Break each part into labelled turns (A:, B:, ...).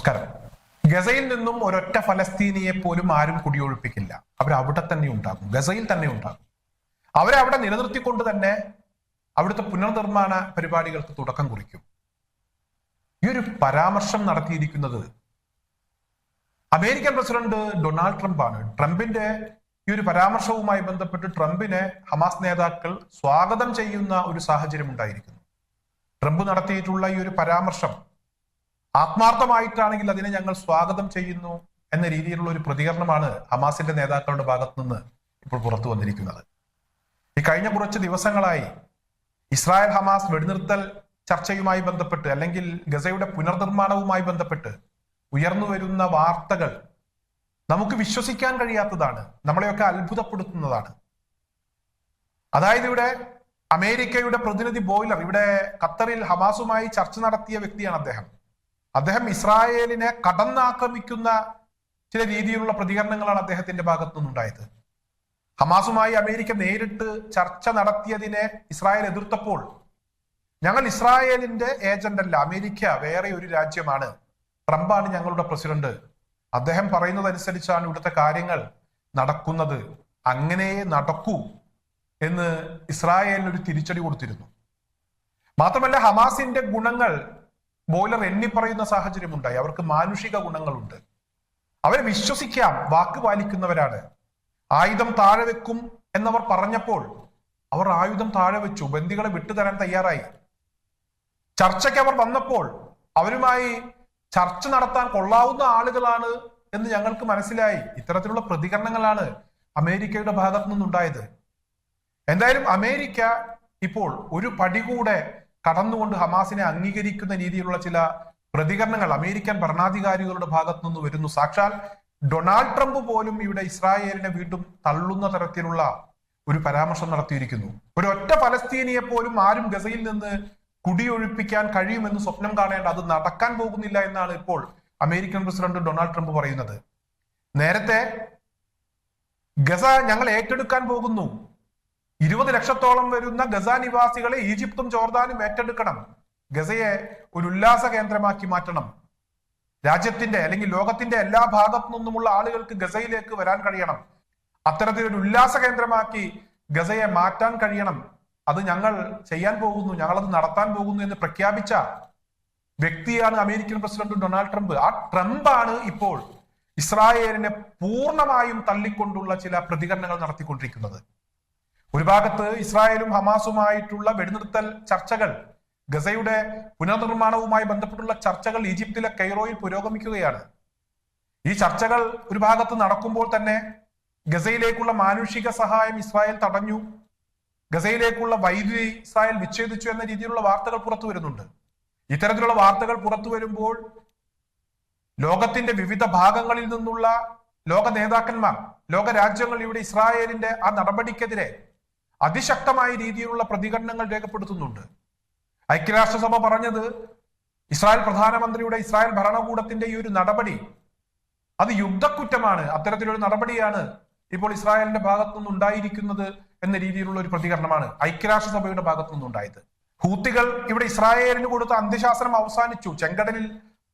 A: നമസ്കാരം ഗസയിൽ നിന്നും ഒരൊറ്റ ഫലസ്തീനിയെ പോലും ആരും കുടിയൊഴിപ്പിക്കില്ല. അവർ അവിടെ തന്നെ ഉണ്ടാകും. ഗസയിൽ തന്നെ ഉണ്ടാകും. അവരെ അവിടെ നിലനിർത്തിക്കൊണ്ട് തന്നെ അവിടുത്തെ പുനർനിർമ്മാണ പരിപാടികൾക്ക് തുടക്കം കുറിക്കും. ഈ ഒരു പരാമർശം നടത്തിയിരിക്കുന്നത് അമേരിക്കൻ പ്രസിഡന്റ് ഡൊണാൾഡ് ട്രംപ് ആണ് ട്രംപിന്റെ ഈ ഒരു പരാമർശവുമായി ബന്ധപ്പെട്ട് ട്രംപിനെ ഹമാസ് നേതാക്കൾ സ്വാഗതം ചെയ്യുന്ന ഒരു സാഹചര്യം ഉണ്ടായിരിക്കുന്നു. ട്രംപ് നടത്തിയിട്ടുള്ള ഈ ഒരു പരാമർശം ആത്മാർത്ഥമായിട്ടാണെങ്കിൽ അതിനെ ഞങ്ങൾ സ്വാഗതം ചെയ്യുന്നു എന്ന രീതിയിലുള്ള ഒരു പ്രതികരണമാണ് ഹമാസിന്റെ നേതാക്കളുടെ ഭാഗത്തു നിന്ന് ഇപ്പോൾ പുറത്തു വന്നിരിക്കുന്നത്. ഈ കഴിഞ്ഞ കുറച്ച് ദിവസങ്ങളായി ഇസ്രായേൽ ഹമാസ് വെടിനിർത്തൽ ചർച്ചയുമായി ബന്ധപ്പെട്ട് അല്ലെങ്കിൽ ഗസയുടെ പുനർനിർമ്മാണവുമായി ബന്ധപ്പെട്ട് ഉയർന്നു വരുന്ന വാർത്തകൾ നമുക്ക് വിശ്വസിക്കാൻ കഴിയാത്തതാണ് നമ്മളെയൊക്കെ അത്ഭുതപ്പെടുത്തുന്നതാണ്. അതായത് ഇവിടെ അമേരിക്കയുടെ പ്രതിനിധി ബോയിലർ ഇവിടെ ഖത്തറിൽ ഹമാസുമായി ചർച്ച നടത്തിയ വ്യക്തിയാണ് അദ്ദേഹം. അദ്ദേഹം ഇസ്രായേലിനെ കടന്നാക്രമിക്കുന്ന ചില രീതിയിലുള്ള പ്രതികരണങ്ങളാണ് അദ്ദേഹത്തിന്റെ ഭാഗത്തു നിന്നുണ്ടായത്. ഹമാസുമായി അമേരിക്ക നേരിട്ട് ചർച്ച നടത്തിയതിനെ ഇസ്രായേൽ എതിർത്തപ്പോൾ ഞങ്ങൾ ഇസ്രായേലിന്റെ ഏജന്റ് അല്ല അമേരിക്ക വേറെ ഒരു രാജ്യമാണ് ട്രംപാണ് ഞങ്ങളുടെ പ്രസിഡന്റ്. അദ്ദേഹം പറയുന്നതനുസരിച്ചാണ് ഇവിടുത്തെ കാര്യങ്ങൾ നടക്കുന്നത്. അങ്ങനെ നടക്കൂ എന്ന് ഇസ്രായേലിന് ഒരു തിരിച്ചടി കൊടുത്തിരുന്നു. മാത്രമല്ല ഹമാസിന്റെ ഗുണങ്ങൾ ബോയിലർ എണ്ണി പറയുന്ന സാഹചര്യം ഉണ്ടായി അവർക്ക് മാനുഷിക ഗുണങ്ങളുണ്ട്. അവരെ വിശ്വസിക്കാം. വാക്ക് പാലിക്കുന്നവരാണ്. ആയുധം താഴെ വെക്കും എന്നവർ പറഞ്ഞപ്പോൾ അവർ ആയുധം താഴെ വെച്ചു. ബന്ദികളെ വിട്ടുതരാൻ തയ്യാറായി. ചർച്ചയ്ക്ക് അവർ വന്നപ്പോൾ അവരുമായി ചർച്ച നടത്താൻ കൊള്ളാവുന്ന ആളുകളാണ് എന്ന് ഞങ്ങൾക്ക് മനസ്സിലായി. ഇത്തരത്തിലുള്ള പ്രതികരണങ്ങളാണ് അമേരിക്കയുടെ ഭാഗത്തു നിന്നുണ്ടായത് എന്തായാലും അമേരിക്ക ഇപ്പോൾ ഒരു പടി കൂടെ കടന്നുകൊണ്ട് ഹമാസിനെ അംഗീകരിക്കുന്ന രീതിയിലുള്ള ചില പ്രതികരണങ്ങൾ അമേരിക്കൻ ഭരണാധികാരികളുടെ ഭാഗത്തു നിന്ന് വരുന്നു. സാക്ഷാൽ ഡൊണാൾഡ് ട്രംപ് പോലും ഇവിടെ ഇസ്രായേലിനെ വീണ്ടും തള്ളുന്ന തരത്തിലുള്ള ഒരു പരാമർശം നടത്തിയിരിക്കുന്നു. ഒരു ഒറ്റ ഫലസ്തീനിയെ പോലും ആരും ഗസയിൽ നിന്ന് കുടിയൊഴിപ്പിക്കാൻ കഴിയുമെന്ന് സ്വപ്നം കാണേണ്ട അത് നടക്കാൻ പോകുന്നില്ല എന്നാണ് ഇപ്പോൾ അമേരിക്കൻ പ്രസിഡന്റ് ഡൊണാൾഡ് ട്രംപ് പറയുന്നത്. നേരത്തെ ഗസ ഞങ്ങൾ ഏറ്റെടുക്കാൻ പോകുന്നു. ഇരുപത് ലക്ഷത്തോളം വരുന്ന ഗസ നിവാസികളെ ഈജിപ്തും ജോർദാനും ഏറ്റെടുക്കണം. ഗസയെ ഒരു ഉല്ലാസ കേന്ദ്രമാക്കി മാറ്റണം. രാജ്യത്തിന്റെ അല്ലെങ്കിൽ ലോകത്തിന്റെ എല്ലാ ഭാഗത്തു നിന്നുമുള്ള ആളുകൾക്ക് ഗസയിലേക്ക് വരാൻ കഴിയണം. അത്തരത്തിലൊരു ഉല്ലാസ കേന്ദ്രമാക്കി ഗസയെ മാറ്റാൻ കഴിയണം. അത് ഞങ്ങൾ ചെയ്യാൻ പോകുന്നു ഞങ്ങളത് നടത്താൻ പോകുന്നു എന്ന് പ്രഖ്യാപിച്ച വ്യക്തിയാണ് അമേരിക്കൻ പ്രസിഡന്റ് ഡൊണാൾഡ് ട്രംപ്. ആ ട്രംപാണ് ഇപ്പോൾ ഇസ്രായേലിനെ പൂർണമായും തള്ളിക്കൊണ്ടുള്ള ചില പ്രതികരണങ്ങൾ നടത്തിക്കൊണ്ടിരിക്കുന്നത്. ഒരു ഭാഗത്ത് ഇസ്രായേലും ഹമാസുമായിട്ടുള്ള വെടിനിർത്തൽ ചർച്ചകൾ ഗസയുടെ പുനർനിർമ്മാണവുമായി ബന്ധപ്പെട്ടുള്ള ചർച്ചകൾ ഈജിപ്തിലെ കൈറോയിൽ പുരോഗമിക്കുകയാണ്. ഈ ചർച്ചകൾ ഒരു ഭാഗത്ത് നടക്കുമ്പോൾ തന്നെ ഗസയിലേക്കുള്ള മാനുഷിക സഹായം ഇസ്രായേൽ തടഞ്ഞു. ഗസയിലേക്കുള്ള വൈദ്യുതി ഇസ്രായേൽ വിച്ഛേദിച്ചു എന്ന രീതിയിലുള്ള വാർത്തകൾ പുറത്തു വരുന്നുണ്ട്. ഇത്തരത്തിലുള്ള വാർത്തകൾ പുറത്തു വരുമ്പോൾ ലോകത്തിന്റെ വിവിധ ഭാഗങ്ങളിൽ നിന്നുള്ള ലോക നേതാക്കന്മാർ ലോക രാജ്യങ്ങൾ ഇവിടെ ഇസ്രായേലിന്റെ ആ നടപടിക്കെതിരെ അതിശക്തമായ രീതിയിലുള്ള പ്രതികരണങ്ങൾ രേഖപ്പെടുത്തുന്നുണ്ട്. ഐക്യരാഷ്ട്രസഭ പറഞ്ഞത് ഇസ്രായേൽ പ്രധാനമന്ത്രിയുടെ ഇസ്രായേൽ ഭരണകൂടത്തിന്റെ ഈ ഒരു നടപടി അത് യുദ്ധക്കുറ്റമാണ്. അത്തരത്തിലൊരു നടപടിയാണ് ഇപ്പോൾ ഇസ്രായേലിന്റെ ഭാഗത്തു നിന്ന് ഉണ്ടായിരിക്കുന്നത് എന്ന രീതിയിലുള്ള ഒരു പ്രതികരണമാണ് ഐക്യരാഷ്ട്രസഭയുടെ ഭാഗത്തു നിന്നുണ്ടായത് ഹൂത്തികൾ ഇവിടെ ഇസ്രായേലിന് കൊടുത്ത അന്ത്യശാസനം അവസാനിച്ചു. ചെങ്കടലിൽ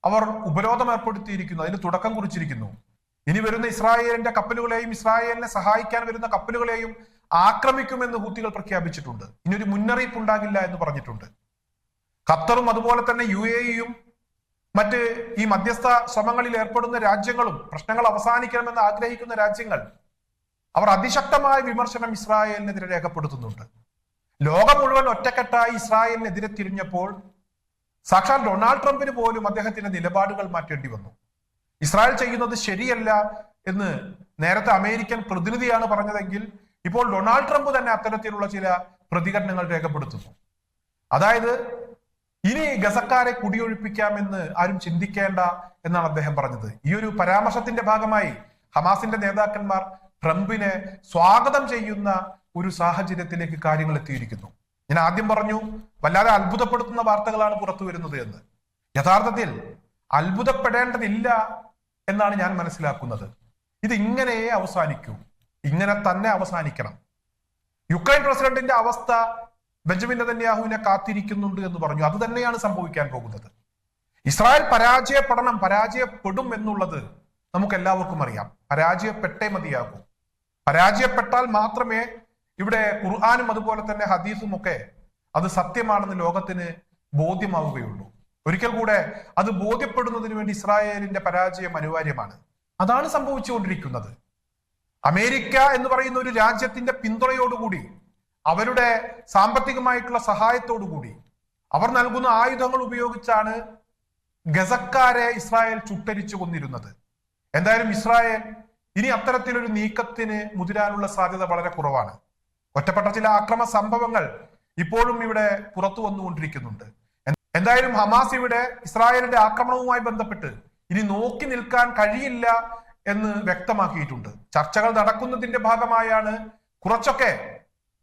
A: അവർ ഉപരോധം ഏർപ്പെടുത്തിയിരിക്കുന്നു. അതിന് തുടക്കം കുറിച്ചിരിക്കുന്നു. ഇനി വരുന്ന ഇസ്രായേലിന്റെ കപ്പലുകളെയും ഇസ്രായേലിനെ സഹായിക്കാൻ വരുന്ന കപ്പലുകളെയും ആക്രമിക്കുമെന്ന് ഹൂത്തികൾ പ്രഖ്യാപിച്ചിട്ടുണ്ട്. ഇനി ഒരു മുന്നറിയിപ്പ് ഉണ്ടാകില്ല എന്ന് പറഞ്ഞിട്ടുണ്ട്. ഖത്തറും അതുപോലെ തന്നെ യു എ ഇയും മറ്റ് ഈ മധ്യസ്ഥ ശ്രമങ്ങളിൽ ഏർപ്പെടുന്ന രാജ്യങ്ങളും പ്രശ്നങ്ങൾ അവസാനിക്കണമെന്ന് ആഗ്രഹിക്കുന്ന രാജ്യങ്ങൾ അവർ അതിശക്തമായ വിമർശനം ഇസ്രായേലിനെതിരെ രേഖപ്പെടുത്തുന്നുണ്ട്. ലോകം മുഴുവൻ ഒറ്റക്കെട്ടായി ഇസ്രായേലിനെതിരെ തിരിഞ്ഞപ്പോൾ സാക്ഷാൽ ഡൊണാൾഡ് ട്രംപിന് പോലും അദ്ദേഹത്തിന്റെ നിലപാടുകൾ മാറ്റേണ്ടി വന്നു. ഇസ്രായേൽ ചെയ്യുന്നത് ശരിയല്ല എന്ന് നേരത്തെ അമേരിക്കൻ പ്രതിനിധിയാണ് പറഞ്ഞതെങ്കിൽ ഇപ്പോൾ ഡൊണാൾഡ് ട്രംപ് തന്നെ അത്തരത്തിലുള്ള ചില പ്രതികരണങ്ങൾ രേഖപ്പെടുത്തുന്നു. അതായത് ഇനി ഗസക്കാരെ കുടിയൊഴിപ്പിക്കാമെന്ന് ആരും ചിന്തിക്കേണ്ട എന്നാണ് അദ്ദേഹം പറഞ്ഞത്. ഈ ഒരു പരാമർശത്തിന്റെ ഭാഗമായി ഹമാസിന്റെ നേതാക്കന്മാർ ട്രംപിനെ സ്വാഗതം ചെയ്യുന്ന ഒരു സാഹചര്യത്തിലേക്ക് കാര്യങ്ങൾ എത്തിയിരിക്കുന്നു. ഞാൻ ആദ്യം പറഞ്ഞു വല്ലാതെ അത്ഭുതപ്പെടുത്തുന്ന വാർത്തകളാണ് പുറത്തു വരുന്നത് എന്ന്. യഥാർത്ഥത്തിൽ അത്ഭുതപ്പെടേണ്ടതില്ല എന്നാണ് ഞാൻ മനസ്സിലാക്കുന്നത്. ഇത് ഇങ്ങനെയേ അവസാനിക്കൂ. ഇങ്ങനെ തന്നെ അവസാനിക്കണം. യുക്രൈൻ പ്രസിഡന്റിന്റെ അവസ്ഥ ബെഞ്ചമിൻ നെതന്യാഹുവിനെ കാത്തിരിക്കുന്നുണ്ട് എന്ന് പറഞ്ഞു. അത് തന്നെയാണ് സംഭവിക്കാൻ പോകുന്നത്. ഇസ്രായേൽ പരാജയപ്പെടണം പരാജയപ്പെടും എന്നുള്ളത് നമുക്ക് എല്ലാവർക്കും അറിയാം. പരാജയപ്പെട്ടേ മതിയാകൂ. പരാജയപ്പെട്ടാൽ മാത്രമേ ഇവിടെ ഖുർആാനും അതുപോലെ തന്നെ ഹദീസും ഒക്കെ അത് സത്യമാണെന്ന് ലോകത്തിന് ബോധ്യമാവുകയുള്ളൂ. ഒരിക്കൽ കൂടെ അത് ബോധ്യപ്പെടുന്നതിന് വേണ്ടി ഇസ്രായേലിന്റെ പരാജയം അനിവാര്യമാണ്. അതാണ് സംഭവിച്ചുകൊണ്ടിരിക്കുന്നത്. അമേരിക്ക എന്ന് പറയുന്ന ഒരു രാജ്യത്തിന്റെ പിന്തുണയോടുകൂടി അവരുടെ സാമ്പത്തികമായിട്ടുള്ള സഹായത്തോടുകൂടി അവർ നൽകുന്ന ആയുധങ്ങൾ ഉപയോഗിച്ചാണ് ഗസക്കാരെ ഇസ്രായേൽ ചുട്ടരിച്ചു കൊന്നിരുന്നത്. എന്തായാലും ഇസ്രായേൽ ഇനി അത്തരത്തിലൊരു നീക്കത്തിന് മുതിരാനുള്ള സാധ്യത വളരെ കുറവാണ്. ഒറ്റപ്പെട്ട ചില അക്രമ സംഭവങ്ങൾ ഇപ്പോഴും ഇവിടെ പുറത്തു വന്നുകൊണ്ടിരിക്കുന്നുണ്ട്. എന്തായാലും ഹമാസ് ഇവിടെ ഇസ്രായേലിന്റെ ആക്രമണവുമായി ബന്ധപ്പെട്ട് ഇനി നോക്കി നിൽക്കാൻ കഴിയില്ല എന്ന് വ്യക്തമാക്കിയിട്ടുണ്ട്. ചർച്ചകൾ നടക്കുന്നതിന്റെ ഭാഗമായാണ് കുറച്ചൊക്കെ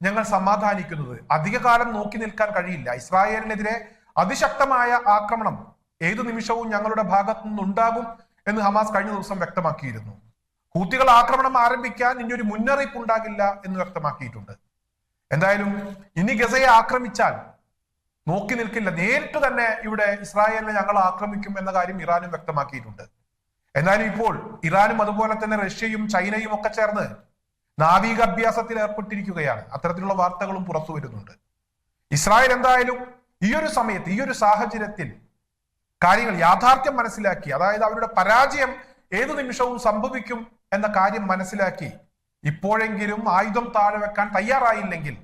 A: ഞങ്ങൾ സമാധാനിക്കുന്നത്. അധികകാലം നോക്കി നിൽക്കാൻ കഴിയില്ല. ഇസ്രായേലിനെതിരെ അതിശക്തമായ ആക്രമണം ഏതു നിമിഷവും ഞങ്ങളുടെ ഭാഗത്തു നിന്നുണ്ടാകും എന്ന് ഹമാസ് കഴിഞ്ഞ ദിവസം വ്യക്തമാക്കിയിരുന്നു. ഹൂത്തികൾ ആക്രമണം ആരംഭിക്കാൻ ഇനി ഒരു മുന്നറിയിപ്പ് ഉണ്ടാകില്ല എന്ന് വ്യക്തമാക്കിയിട്ടുണ്ട്. എന്തായാലും ഇനി ഗസയെ ആക്രമിച്ചാൽ നോക്കി നിൽക്കില്ല. നേരിട്ട് തന്നെ ഇവിടെ ഇസ്രായേലിനെ ഞങ്ങൾ ആക്രമിക്കും എന്ന കാര്യം ഇറാനും വ്യക്തമാക്കിയിട്ടുണ്ട്. എന്നാലും ഇപ്പോൾ ഇറാനും അതുപോലെ തന്നെ റഷ്യയും ചൈനയും ഒക്കെ ചേർന്ന് നാവിക അഭ്യാസത്തിൽ ഏർപ്പെട്ടിരിക്കുകയാണ്. അത്തരത്തിലുള്ള വാർത്തകളും പുറത്തു വരുന്നുണ്ട്. ഇസ്രായേൽ എന്തായാലും ഈ ഒരു സമയത്ത് ഈ ഒരു സാഹചര്യത്തിൽ കാര്യങ്ങൾ യാഥാർത്ഥ്യം മനസ്സിലാക്കി അതായത് അവരുടെ പരാജയം ഏതു നിമിഷവും സംഭവിക്കും എന്ന കാര്യം മനസ്സിലാക്കി ഇപ്പോഴെങ്കിലും ആയുധം താഴെ വെക്കാൻ തയ്യാറായില്ലെങ്കിൽ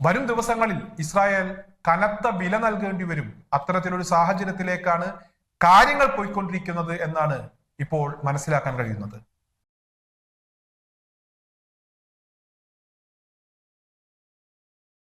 A: വരും ദിവസങ്ങളിൽ ഇസ്രായേൽ കനത്ത വില നൽകേണ്ടി വരും. അത്തരത്തിലൊരു സാഹചര്യത്തിലേക്കാണ് കാര്യങ്ങൾ പോയിക്കൊണ്ടിരിക്കുന്നത് എന്നാണ് ഇപ്പോൾ മനസ്സിലാക്കാൻ കഴിയുന്നത്.